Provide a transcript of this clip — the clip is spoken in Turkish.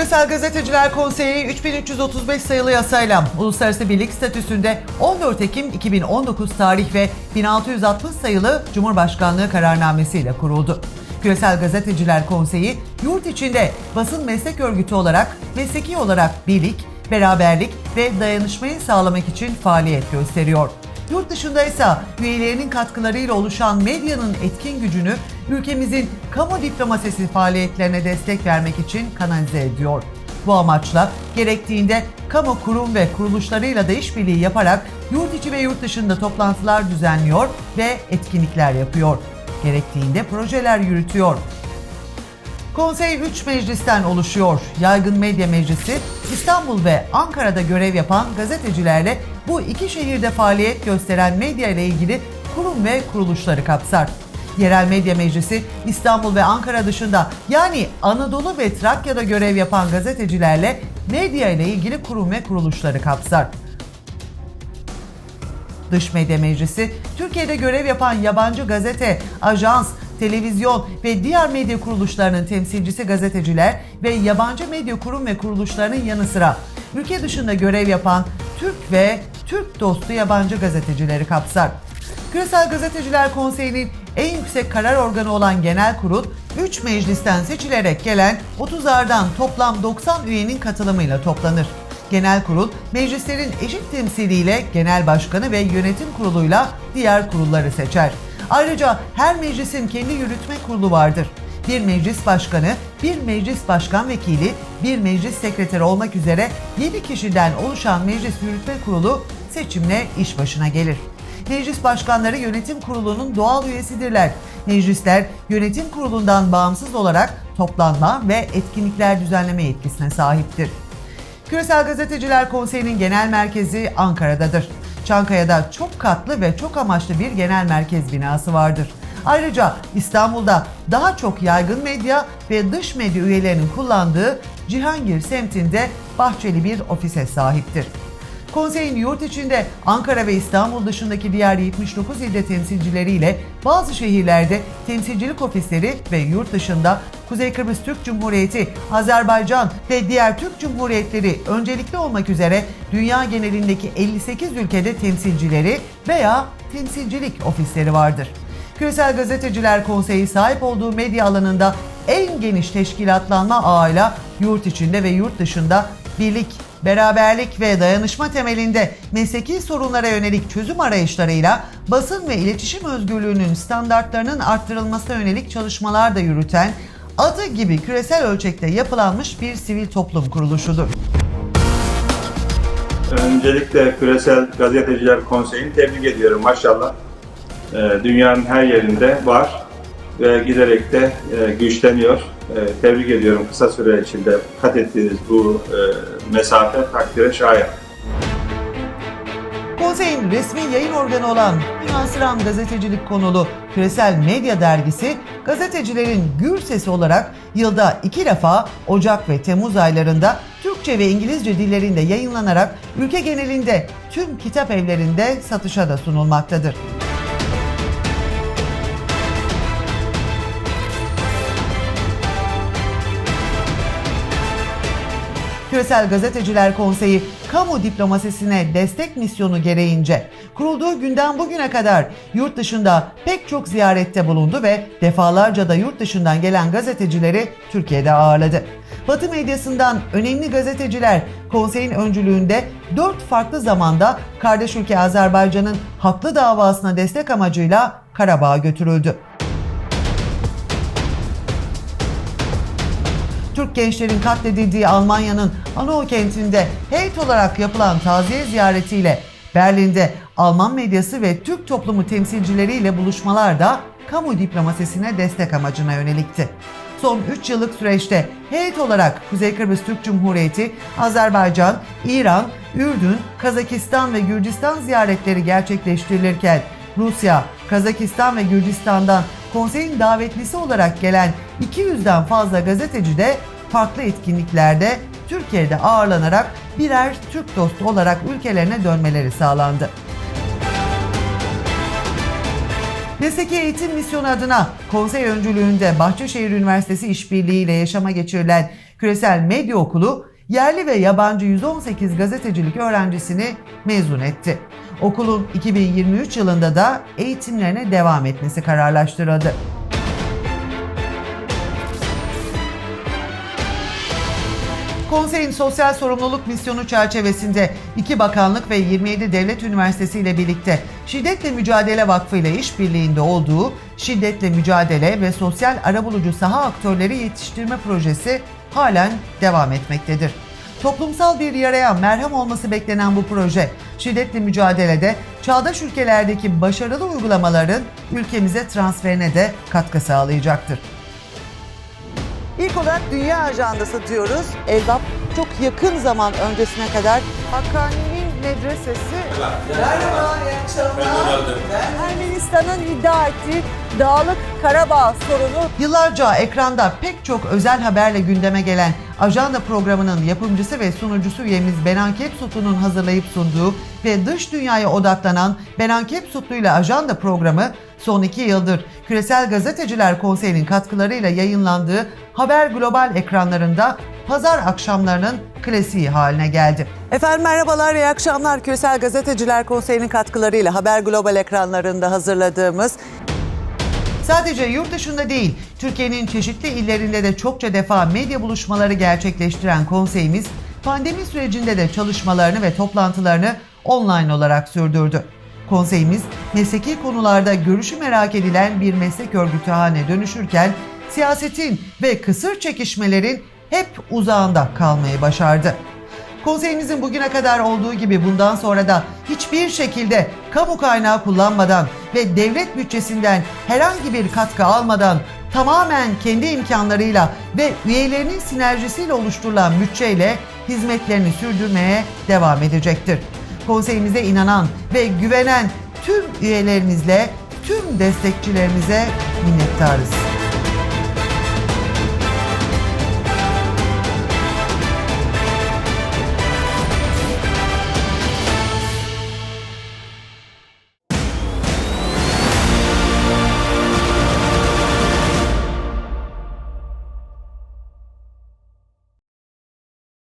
Küresel Gazeteciler Konseyi 3335 sayılı yasayla uluslararası birlik statüsünde 14 Ekim 2019 tarih ve 1660 sayılı Cumhurbaşkanlığı kararnamesiyle kuruldu. Küresel Gazeteciler Konseyi yurt içinde basın meslek örgütü olarak mesleki olarak birlik, beraberlik ve dayanışmayı sağlamak için faaliyet gösteriyor. Yurt dışında ise üyelerinin katkılarıyla oluşan medyanın etkin gücünü ülkemizin kamu diplomasisi faaliyetlerine destek vermek için kanalize ediyor. Bu amaçla gerektiğinde kamu kurum ve kuruluşlarıyla da işbirliği yaparak yurt içi ve yurt dışında toplantılar düzenliyor ve etkinlikler yapıyor. Gerektiğinde projeler yürütüyor. Konsey 3 meclisten oluşuyor. Yaygın Medya Meclisi, İstanbul ve Ankara'da görev yapan gazetecilerle bu iki şehirde faaliyet gösteren medya ile ilgili kurum ve kuruluşları kapsar. Yerel Medya Meclisi İstanbul ve Ankara dışında yani Anadolu ve Trakya'da görev yapan gazetecilerle medya ile ilgili kurum ve kuruluşları kapsar. Dış Medya Meclisi, Türkiye'de görev yapan yabancı gazete, ajans, televizyon ve diğer medya kuruluşlarının temsilcisi gazeteciler ve yabancı medya kurum ve kuruluşlarının yanı sıra ülke dışında görev yapan Türk ve Türk dostu yabancı gazetecileri kapsar. Küresel Gazeteciler Konseyi'nin en yüksek karar organı olan genel kurul, 3 meclisten seçilerek gelen 30'lardan toplam 90 üyenin katılımıyla toplanır. Genel kurul, meclislerin eşit temsiliyle genel başkanı ve yönetim kuruluyla diğer kurulları seçer. Ayrıca her meclisin kendi yürütme kurulu vardır. Bir meclis başkanı, bir meclis başkan vekili, bir meclis sekreteri olmak üzere 7 kişiden oluşan meclis yürütme kurulu seçimle iş başına gelir. Meclis başkanları yönetim kurulunun doğal üyesidirler. Meclisler yönetim kurulundan bağımsız olarak toplanma ve etkinlikler düzenleme yetkisine sahiptir. Küresel Gazeteciler Konseyi'nin genel merkezi Ankara'dadır. Çankaya'da çok katlı ve çok amaçlı bir genel merkez binası vardır. Ayrıca İstanbul'da daha çok yaygın medya ve dış medya üyelerinin kullandığı Cihangir semtinde bahçeli bir ofise sahiptir. Konseyin yurt içinde Ankara ve İstanbul dışındaki diğer 79 ilde temsilcileriyle bazı şehirlerde temsilcilik ofisleri ve yurt dışında Kuzey Kıbrıs Türk Cumhuriyeti, Azerbaycan ve diğer Türk Cumhuriyetleri öncelikli olmak üzere dünya genelindeki 58 ülkede temsilcileri veya temsilcilik ofisleri vardır. Küresel Gazeteciler Konseyi sahip olduğu medya alanında en geniş teşkilatlanma ağıyla yurt içinde ve yurt dışında birlik, beraberlik ve dayanışma temelinde mesleki sorunlara yönelik çözüm arayışlarıyla basın ve iletişim özgürlüğünün standartlarının arttırılmasına yönelik çalışmalar da yürüten adı gibi küresel ölçekte yapılanmış bir sivil toplum kuruluşudur. Öncelikle Küresel Gazeteciler Konseyi'ni tebrik ediyorum maşallah. Ee, Dünyanın her yerinde var ve giderek de e, güçleniyor. Ee, Tebrik ediyorum kısa süre içinde kat ettiğiniz bu e, mesafe takdire şayan. Konseyin resmi yayın organı olan Münhasıran Gazetecilik konulu Küresel Medya Dergisi, gazetecilerin gür sesi olarak yılda iki defa Ocak ve Temmuz aylarında Türkçe ve İngilizce dillerinde yayınlanarak ülke genelinde tüm kitap evlerinde satışa da sunulmaktadır. Küresel Gazeteciler Konseyi kamu diplomasisine destek misyonu gereğince kurulduğu günden bugüne kadar yurt dışında pek çok ziyarette bulundu ve defalarca da yurt dışından gelen gazetecileri Türkiye'de ağırladı. Batı medyasından önemli gazeteciler konseyin öncülüğünde dört farklı zamanda kardeş ülke Azerbaycan'ın haklı davasına destek amacıyla Karabağ'a götürüldü. Türk gençlerin katledildiği Almanya'nın Hanau kentinde heyet olarak yapılan taziye ziyaretiyle Berlin'de Alman medyası ve Türk toplumu temsilcileriyle buluşmalar da kamu diplomasisine destek amacına yönelikti. Son 3 yıllık süreçte heyet olarak Kuzey Kıbrıs Türk Cumhuriyeti, Azerbaycan, İran, Ürdün, Kazakistan ve Gürcistan ziyaretleri gerçekleştirilirken Rusya, Kazakistan ve Gürcistan'dan konseyin davetlisi olarak gelen 200'den fazla gazeteci de farklı etkinliklerde Türkiye'de ağırlanarak birer Türk dostu olarak ülkelerine dönmeleri sağlandı. Mesleki Eğitim Misyonu adına konsey öncülüğünde Bahçeşehir Üniversitesi işbirliğiyle yaşama geçirilen Küresel Medya Okulu yerli ve yabancı 118 gazetecilik öğrencisini mezun etti. Okulun 2023 yılında da eğitimlerine devam etmesi kararlaştırıldı. Konseyin sosyal sorumluluk misyonu çerçevesinde iki bakanlık ve 27 devlet üniversitesi ile birlikte Şiddetle Mücadele Vakfı ile işbirliğinde olduğu Şiddetle Mücadele ve Sosyal Arabulucu Saha Aktörleri Yetiştirme Projesi halen devam etmektedir. Toplumsal bir yaraya merhem olması beklenen bu proje, şiddetle mücadelede çağdaş ülkelerdeki başarılı uygulamaların ülkemize transferine de katkı sağlayacaktır. İlk olarak dünya ajandası diyoruz. Elbap çok yakın zaman öncesine kadar Hakkani'nin medresesi. Merhaba, iyi akşamlar. Ermenistan'ın iddia ettiği Dağlık Karabağ sorunu Yıllarca ekranda pek çok özel haberle gündeme gelen Ajanda programının yapımcısı ve sunucusu üyemiz Benan Kepsutlu'nun hazırlayıp sunduğu ve dış dünyaya odaklanan Benan Kepsutlu ile Ajanda programı son iki yıldır Küresel Gazeteciler Konseyi'nin katkılarıyla yayınlandığı Haber Global ekranlarında pazar akşamlarının klasiği haline geldi. Efendim merhabalar, iyi akşamlar. Küresel Gazeteciler Konseyi'nin katkılarıyla Haber Global ekranlarında hazırladığımız Sadece yurt dışında değil, Türkiye'nin çeşitli illerinde de çokça defa medya buluşmaları gerçekleştiren konseyimiz, pandemi sürecinde de çalışmalarını ve toplantılarını online olarak sürdürdü. Konseyimiz, mesleki konularda görüşü merak edilen bir meslek örgütü haline dönüşürken, siyasetin ve kısır çekişmelerin hep uzağında kalmayı başardı. Konseyimizin bugüne kadar olduğu gibi bundan sonra da hiçbir şekilde kamu kaynağı kullanmadan ve devlet bütçesinden herhangi bir katkı almadan tamamen kendi imkanlarıyla ve üyelerinin sinerjisiyle oluşturulan bütçeyle hizmetlerini sürdürmeye devam edecektir. Konseyimize inanan ve güvenen tüm üyelerimizle tüm destekçilerimize minnettarız.